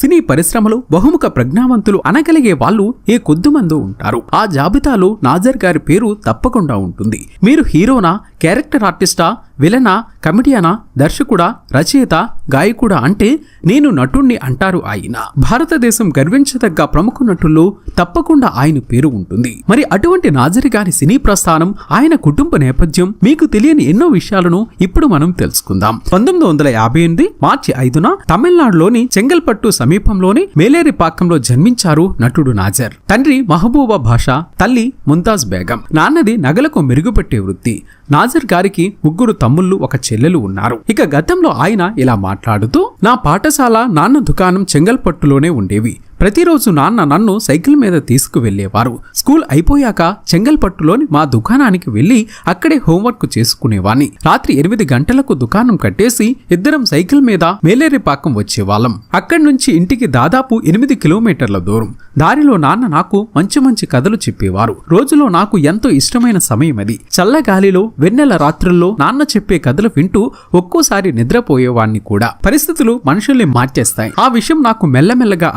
సినీ పరిశ్రమలో బహుముఖ ప్రజ్ఞావంతులు అనగలిగే వాళ్ళు ఏ కొద్దిమంది ఉంటారు. ఆ జాబితాలో నాజర్ గారి పేరు తప్పకుండా ఉంటుంది. మీరు హీరోనా క్యారెక్టర్ ఆర్టిస్టా విలనా కమిడియనా దర్శకుడా రచయిత గాయకుడా అంటే నేను నటుణ్ణి అంటారు ఆయన. భారతదేశం గర్వించదగ్గ ప్రముఖ నటుల్లో తప్పకుండా ఆయన పేరు ఉంటుంది. మరి అటువంటి నాజరి గారి సినీ ప్రస్థానం ఆయన కుటుంబ నేపథ్యం మీకు తెలియని ఎన్నో విషయాలను ఇప్పుడు మనం తెలుసుకుందాం. పంతొమ్మిది వందల యాభై ఎనిమిది మార్చి ఐదున తమిళనాడులోని చెంగల్పట్టు సమీపంలోని మేలేరిపాకంలో జన్మించారు నటుడు నాజర్. తండ్రి మహబూబా భాష తల్లి ముంతాజ్ బేగం. నాన్నది నగలకు మెరుగుపెట్టే వృత్తి. నాజర్ గారికి ముగ్గురు తమ్ముళ్ళు ఒక చెల్లెలు ఉన్నారు. ఇక గతంలో ఆయన ఇలా మాట్లాడుతూ నా పాఠశాల నాన్న దుకాణం చెంగల్పట్టులోనే ఉండేవి. ప్రతిరోజు నాన్న నన్ను సైకిల్ మీద తీసుకువెళ్ళేవారు స్కూల్ అయిపోయాక చెంగల్పట్టులోని మా దుకాణానికి వెళ్ళి అక్కడే హోంవర్క్ చేసుకునేవాణ్ణి. రాత్రి ఎనిమిది గంటలకు దుకాణం కట్టేసి ఇద్దరం సైకిల్ మీద మేలేరిపాకం వచ్చేవాళ్ళం. అక్కడి నుంచి ఇంటికి దాదాపు ఎనిమిది కిలోమీటర్ల దూరం. దారిలో నాన్న నాకు మంచి మంచి కథలు చెప్పేవారు. రోజులో నాకు ఎంతో ఇష్టమైన సమయం అది. చల్లగాలిలో వెన్నెల రాత్రుల్లో నాన్న చెప్పే కథలు వింటూ ఒక్కోసారి నిద్రపోయేవాణ్ణి కూడా. పరిస్థితులు మనుషుల్ని మార్చేస్తాయి. ఆ విషయం నాకు మెల్లమెల్లగా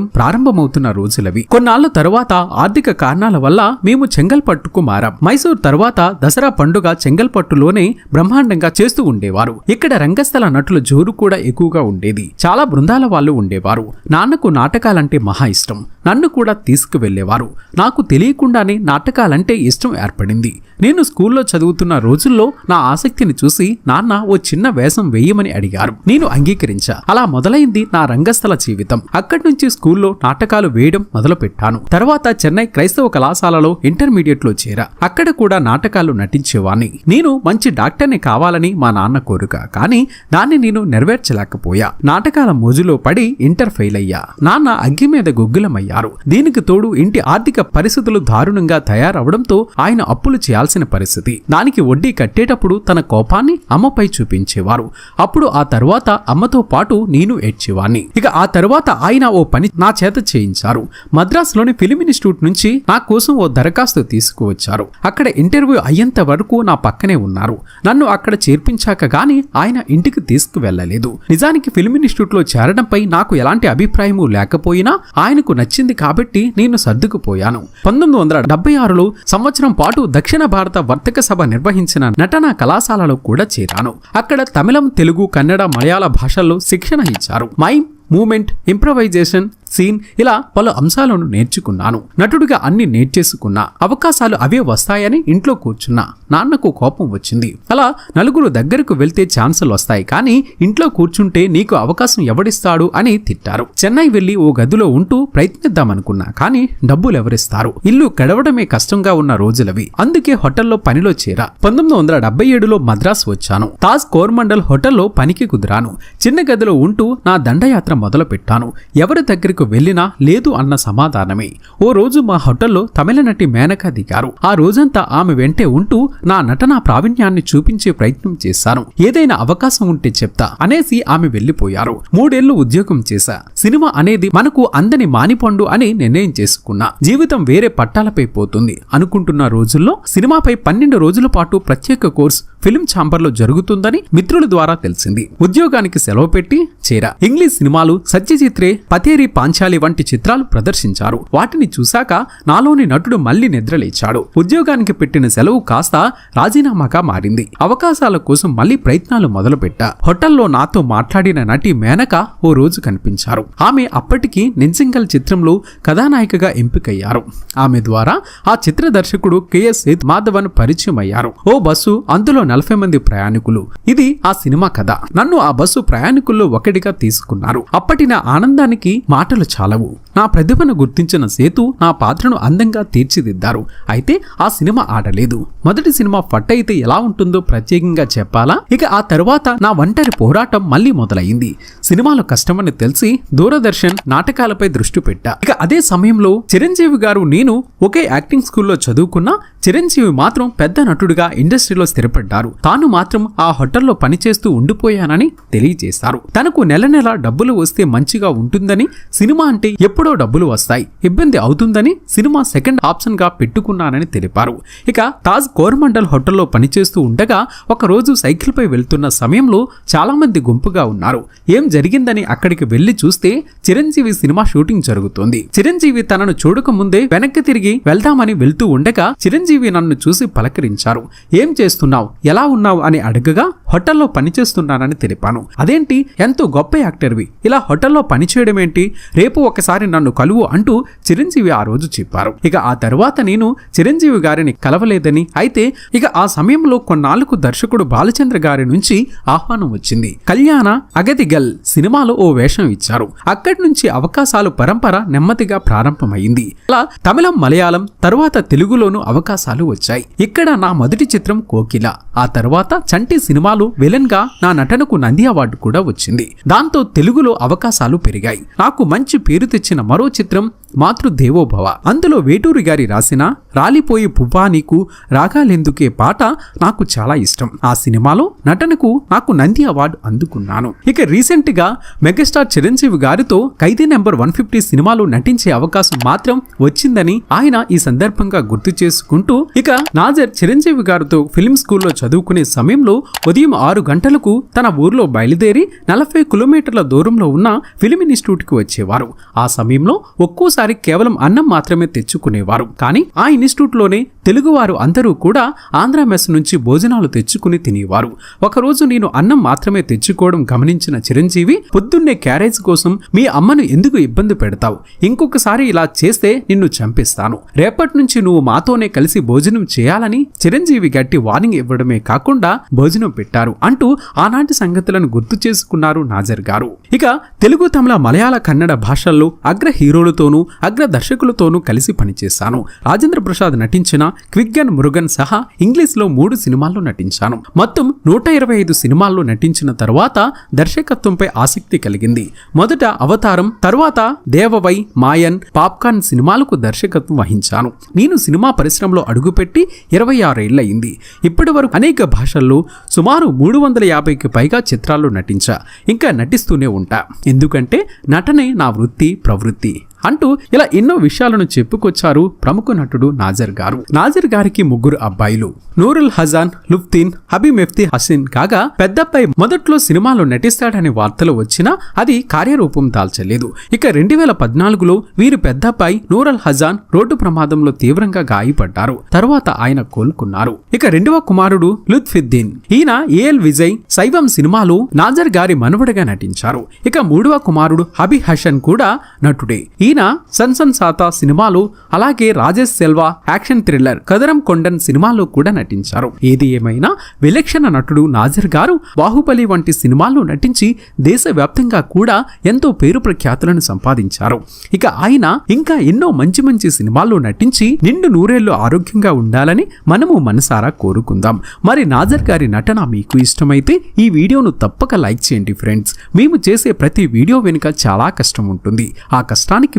అర్థమవడం ప్రారంభమవుతున్న రోజులవి. కొన్నాళ్ళ తరువాత ఆర్థిక కారణాల వల్ల మేము చెంగల్పట్టుకు మారాం. మైసూర్ తర్వాత దసరా పండుగ చెంగల్పట్టులోనే బ్రహ్మాండంగా చేస్తూ ఉండేవారు. ఇక్కడ రంగస్థల నటుల జోరు కూడా ఎక్కువగా ఉండేది. చాలా బృందాల వాళ్ళు ఉండేవారు. నాన్నకు నాటకాలంటే మహా ఇష్టం. నన్ను కూడా తీసుకువెళ్ళేవారు నాకు తెలియకుండానే నాటకాలంటే ఇష్టం ఏర్పడింది. నేను స్కూల్లో చదువుతున్న రోజుల్లో నా ఆసక్తిని చూసి నాన్న ఓ చిన్న వేషం వేయమని అడిగారు. నేను అంగీకరించా. అలా మొదలైంది నా రంగస్థల జీవితం. అక్కడి నుంచి స్కూల్లో నాటకాలు వేయడం మొదలుపెట్టాను. తర్వాత చెన్నై క్రైస్తవ కళాశాలలో ఇంటర్మీడియట్లో చేరా. అక్కడ కూడా నాటకాలు నటించేవాణ్ణి. నేను మంచి డాక్టర్ని కావాలని మా నాన్న కోరిక. కానీ దాన్ని నేను నెరవేర్చలేకపోయా. నాటకాల మోజులో పడి ఇంటర్ ఫెయిల్ అయ్యా. నాన్న అగ్గి మీద గుగ్గులమయ్యారు. దీనికి తోడు ఇంటి ఆర్థిక పరిస్థితులు దారుణంగా తయారవడంతో ఆయన అప్పులు చేయాల్సిన పరిస్థితి. దానికి వడ్డీ కట్టేటప్పుడు తన కోపాన్ని అమ్మపై చూపించేవారు. అప్పుడు ఆ తర్వాత అమ్మతో పాటు నేను ఏడ్చేవాణ్ణి. ఇక ఆ తర్వాత ఆయన ఓ పని నా చేత చేయించారు. మద్రాసులోని ఫిలిం ఇన్స్టిట్యూట్ నుంచి నా కోసం ఓ దరఖాస్తు తీసుకువచ్చారు. అక్కడ ఇంటర్వ్యూ అయ్యేంత వరకు నా పక్కనే ఉన్నారు. నన్ను అక్కడ చేర్పించాక గాని ఆయన ఇంటికి తీసుకువెళ్ళలేదు నిజానికి ఫిలిం ఇన్స్టిట్యూట్లో చేరడంపై నాకు ఎలాంటి అభిప్రాయము లేకపోయినా ఆయనకు నచ్చింది కాబట్టి నేను సర్దుకుపోయాను. పంతొమ్మిది వందల డెబ్బై ఆరులో సంవత్సరం పాటు దక్షిణ భారత వర్తక సభ నిర్వహించిన నటనా కళాశాలలో కూడా చేరాను. అక్కడ తమిళం తెలుగు కన్నడ మలయాళ భాషల్లో శిక్షణ ఇచ్చారు. మైమ్ మూమెంట్ ఇంప్రవైజేషన్ సీన్ ఇలా పలు అంశాలను నేర్చుకున్నాను. నటుడిగా అన్ని నేర్చేసుకున్నా. అవకాశాలు అవే వస్తాయని ఇంట్లో కూర్చున్నా. నాన్నకు కోపం వచ్చింది. అలా నలుగురు దగ్గరకు వెళ్తే ఛాన్సులు వస్తాయి. కానీ ఇంట్లో కూర్చుంటే నీకు అవకాశం ఎవడిస్తాడు అని తిట్టారు. చెన్నై వెళ్ళి ఓ గదిలో ఉంటూ ప్రయత్నిద్దామనుకున్నా. కానీ డబ్బులు ఎవరిస్తారు? ఇల్లు గడవడమే కష్టంగా ఉన్న రోజులవి. అందుకే హోటల్లో పనిలో చేరా. పంతొమ్మిది వందల డెబ్బై ఏడులో మద్రాసు వచ్చాను. తాజ్ కోర్మండల్ హోటల్లో పనికి కుదిరాను. చిన్న గదిలో ఉంటూ నా దండయాత్ర మొదలుపెట్టాను. ఎవరి దగ్గరకు వెళ్ళినా లేదు అన్న సమాధానమే. ఓ రోజు మా హోటల్లో తమిళ నటి మేనక దిగారు. ఆ రోజంతా ఆమె వెంటే ఉంటూ నా నటనా ప్రావీణ్యాన్ని చూపించే ప్రయత్నం చేశాను. ఏదైనా అవకాశం ఉంటే చెప్తా అనేసి ఆమె వెళ్ళిపోయారు మూడేళ్ళు ఉద్యోగం చేశా. సినిమా అనేది మనకు అందని మానిపండు అని నిర్ణయం చేసుకున్నా. జీవితం వేరే పట్టాలపై పోతుంది అనుకుంటున్న రోజుల్లో సినిమాపై పన్నెండు రోజుల పాటు ప్రత్యేక కోర్స్ ఫిల్మ్ ఛాంబర్లో జరుగుతుందని మిత్రుల ద్వారా తెలిసింది. ఉద్యోగానికి సెలవు పెట్టి చేరా. ఇంగ్లీష్ సినిమాలు సత్యజిత్రే పతేరి పాంచాలి వంటి చిత్రాలు ప్రదర్శించారు. వాటిని చూశాక నాలోని నటుడు మళ్ళీ నిద్రలేచాడు ఉద్యోగానికి పెట్టిన సెలవు కాస్త రాజీనామాగా మారింది. అవకాశాల కోసం మళ్ళీ ప్రయత్నాలు మొదలుపెట్టా. హోటల్లో నాతో మాట్లాడిన నటి మేనక ఓ రోజు కనిపించారు. ఆమె అప్పటికి నింజింగల్ చిత్రంలో కథానాయికగా ఎంపికయ్యారు. ఆమె ద్వారా ఆ చిత్ర దర్శకుడు కెఎస్ సేత్ మాధవన్ పరిచయం అయ్యారు ఓ బస్సు అందులో నలభై మంది ప్రయాణికులు. ఇది ఆ సినిమా కథ. నన్ను ఆ బస్సు ప్రయాణికుల్లో ఒకటిగా తీసుకున్నారు. అప్పటి నా ఆనందానికి మాటలు చాలవు. నా ప్రతిభను గుర్తించిన సేతు నా పాత్రను అందంగా తీర్చిదిద్దారు. అయితే ఆ సినిమా ఆడలేదు. మొదటి సినిమా ఫట్ అయితే ఎలా ఉంటుందో ప్రత్యేకంగా చెప్పాలా? ఇక ఆ తరువాత నా ఒంటరి పోరాటం మళ్ళీ మొదలైంది. సినిమాలు కష్టమని తెలిసి దూరదర్శన్ నాటకాలపై దృష్టి పెట్టా. ఇక అదే సమయంలో చిరంజీవి గారు నేను ఒకే యాక్టింగ్ స్కూల్లో చదువుకున్నా చిరంజీవి మాత్రం పెద్ద నటుడిగా ఇండస్ట్రీలో స్థిరపడ్డారు. తాను మాత్రం ఆ హోటల్లో పనిచేస్తూ ఉండిపోయానని తెలియజేశారు. తనకు నెల నెల డబ్బులు వస్తే మంచిగా ఉంటుందని సినిమా అంటే ఎప్పుడో డబ్బులు వస్తాయి. ఇబ్బంది అవుతుందని సినిమా సెకండ్ ఆప్షన్గా పెట్టుకున్నానని తెలిపారు. ఇక తాజ్ కోరమండల్ హోటల్లో పనిచేస్తూ ఉండగా ఒక రోజు సైకిల్ పై వెళ్తున్న సమయంలో చాలా మంది గుంపుగా ఉన్నారు. ఏం జరిగిందని అక్కడికి వెళ్ళి చూస్తే చిరంజీవి సినిమా షూటింగ్ జరుగుతోంది. చిరంజీవి తనను చూడక ముందే వెనక్కి తిరిగి వెళ్దామని వెళ్తూ ఉండగా చిరంజీవి నన్ను చూసి పలకరించారు. ఏం చేస్తున్నావు? ఎలా ఉన్నావు అని అడగగా హోటల్లో పనిచేస్తున్నానని తెలిపాను. అదేంటి? ఎంతో గొప్ప యాక్టర్వి. ఇలా హోటల్లో పనిచేయడం ఏంటి రేపు ఒకసారి నన్ను కలువు అంటూ చిరంజీవి ఆ రోజు చెప్పారు. ఇక ఆ తర్వాత నేను చిరంజీవి గారిని కలవలేదని అయితే ఇక ఆ సమయంలో కొన్నాళ్ళకు దర్శకుడు బాలచంద్ర గారి నుంచి ఆహ్వానం వచ్చింది. కళ్యాణ అగతిగల్ సినిమాలో ఓ వేషం ఇచ్చారు. అక్కడి నుంచి అవకాశాలు పరంపర నెమ్మదిగా ప్రారంభమైంది. అలా తమిళం మలయాళం తరువాత తెలుగులోనూ అవకాశాలు వచ్చాయి. ఇక్కడ నా మొదటి చిత్రం కోకిల. ఆ ఆ తర్వాత చంటి సినిమాలు విలన్గా నా నటనకు నంది అవార్డు కూడా వచ్చింది. దాంతో తెలుగులో అవకాశాలు పెరిగాయి. నాకు మంచి పేరు తెచ్చిన మరో చిత్రం మాతృదేవోభవ. అందులో వేటూరి గారి రాసిన రాలిపోయి పువ్వా నీకు రాగాలెందుకే పాట నాకు చాలా ఇష్టం. ఆ సినిమాలో నటనకు నాకు నంది అవార్డు అందుకున్నాను. ఇక రీసెంట్గా మెగాస్టార్ చిరంజీవి గారితో ఖైదీ నెంబర్ వన్ ఫిఫ్టీ సినిమాలో నటించే అవకాశం మాత్రం వచ్చిందని ఆయన ఈ సందర్భంగా గుర్తు చేసుకుంటూ ఇక నాజర్ చిరంజీవి గారితో ఫిల్మ్ స్కూల్లో చదువుకునే సమయంలో ఉదయం ఆరు గంటలకు తన ఊర్లో బయలుదేరి నలభై కిలోమీటర్ల దూరంలో ఉన్న ఫిలిం ఇన్స్టిట్యూట్కి వచ్చేవారు. ఆ సమయంలో ఒక్కోసారి కేవలం అన్నం మాత్రమే తెచ్చుకునేవారు. కానీ ఆ ఇన్స్టిట్యూట్లోనే తెలుగువారు అందరూ కూడా ఆంధ్ర మెస్ నుంచి భోజనాలు తెచ్చుకుని తినేవారు. ఒకరోజు నేను అన్నం మాత్రమే తెచ్చుకోవడం గమనించిన చిరంజీవి పొద్దున్నే క్యారేజ్ కోసం మీ అమ్మను ఎందుకు ఇబ్బంది పెడతావు? ఇంకొకసారి ఇలా చేస్తే నిన్ను చంపిస్తాను. రేపటి నుంచి నువ్వు మాతోనే కలిసి భోజనం చేయాలని చిరంజీవి గట్టి వార్నింగ్ ఇవ్వడమే కాకుండా భోజనం పెట్టారు అంటూ ఆనాటి సంగతులను గుర్తు చేసుకున్నారు నాజర్ గారు. ఇక తెలుగు తమిళ మలయాళ కన్నడ భాషల్లో అగ్ర హీరోలతోనూ అగ్ర దర్శకులతోనూ కలిసి పనిచేశాను. రాజేంద్ర ప్రసాద్ నటించిన క్విగ్గన్ మురుగన్ సహా ఇంగ్లీష్లో మూడు సినిమాల్లో నటించాను. మొత్తం నూట ఇరవై ఐదు సినిమాల్లో నటించిన తర్వాత దర్శకత్వంపై ఆసక్తి కలిగింది. మొదట అవతారం తర్వాత దేవవై మాయన్ పాప్కార్న్ సినిమాలకు దర్శకత్వం వహించాను. నేను సినిమా పరిశ్రమలో అడుగుపెట్టి ఇరవై ఆరేళ్ళయింది ఇప్పటి వరకు అనేక భాషల్లో సుమారు మూడు వందల యాభైకి పైగా చిత్రాల్లో నటించా ఇంకా నటిస్తూనే ఉంటా. ఎందుకంటే నటనే నా వృత్తి ప్రవృత్తి. అంటూ ఇలా ఎన్నో విషయాలను చెప్పుకొచ్చారు ప్రముఖ నటుడు నాజర్ గారు. నాజర్ గారికి ముగ్గురు అబ్బాయిలు. నూరుల్ హజాన్ లుఫ్తీన్ హబీ మెఫ్తి హసీన్ కాగా పెద్దబ్బాయి మొదట్లో సినిమాలో నటిస్తాడనే వార్తలు వచ్చినా అది కార్యరూపం దాల్చలేదు. ఇక రెండు వేల పద్నాలుగులో వీరి పెద్దబ్బాయి నూరల్ హజాన్ రోడ్డు ప్రమాదంలో తీవ్రంగా గాయపడ్డారు. తర్వాత ఆయన కోలుకున్నారు. ఇక రెండవ కుమారుడు లుత్ఫిద్దీన్. ఈయన ఏఎల్ విజయ్ శైవం సినిమాలో నాజర్ గారి మనవడిగా నటించారు. ఇక మూడవ కుమారుడు హబీ హసన్ కూడా నటుడే. ఈయన సన్సన్ సాతా సినిమాలు అలాగే రాజేష్ సెల్వా యాక్షన్ థ్రిల్లర్ కదరం కొండన్ సినిమాలో కూడా నటించారు. ఏది ఏమైనా విలక్షణ నటుడు నాజర్ గారు బాహుబలి వంటి సినిమాల్లో నటించి దేశవ్యాప్తంగా కూడా ఎంతో పేరు ప్రఖ్యాతులను సంపాదించారు. ఇక ఆయన ఇంకా ఎన్నో మంచి మంచి సినిమాల్లో నటించి నిండు నూరేళ్ళు ఆరోగ్యంగా ఉండాలని మనము మనసారా కోరుకుందాం. మరి నాజర్ గారి నటన మీకు ఇష్టమైతే ఈ వీడియోను తప్పక లైక్ చేయండి ఫ్రెండ్స్. మేము చేసే ప్రతి వీడియో వెనుక చాలా కష్టం ఉంటుంది. ఆ కష్టానికి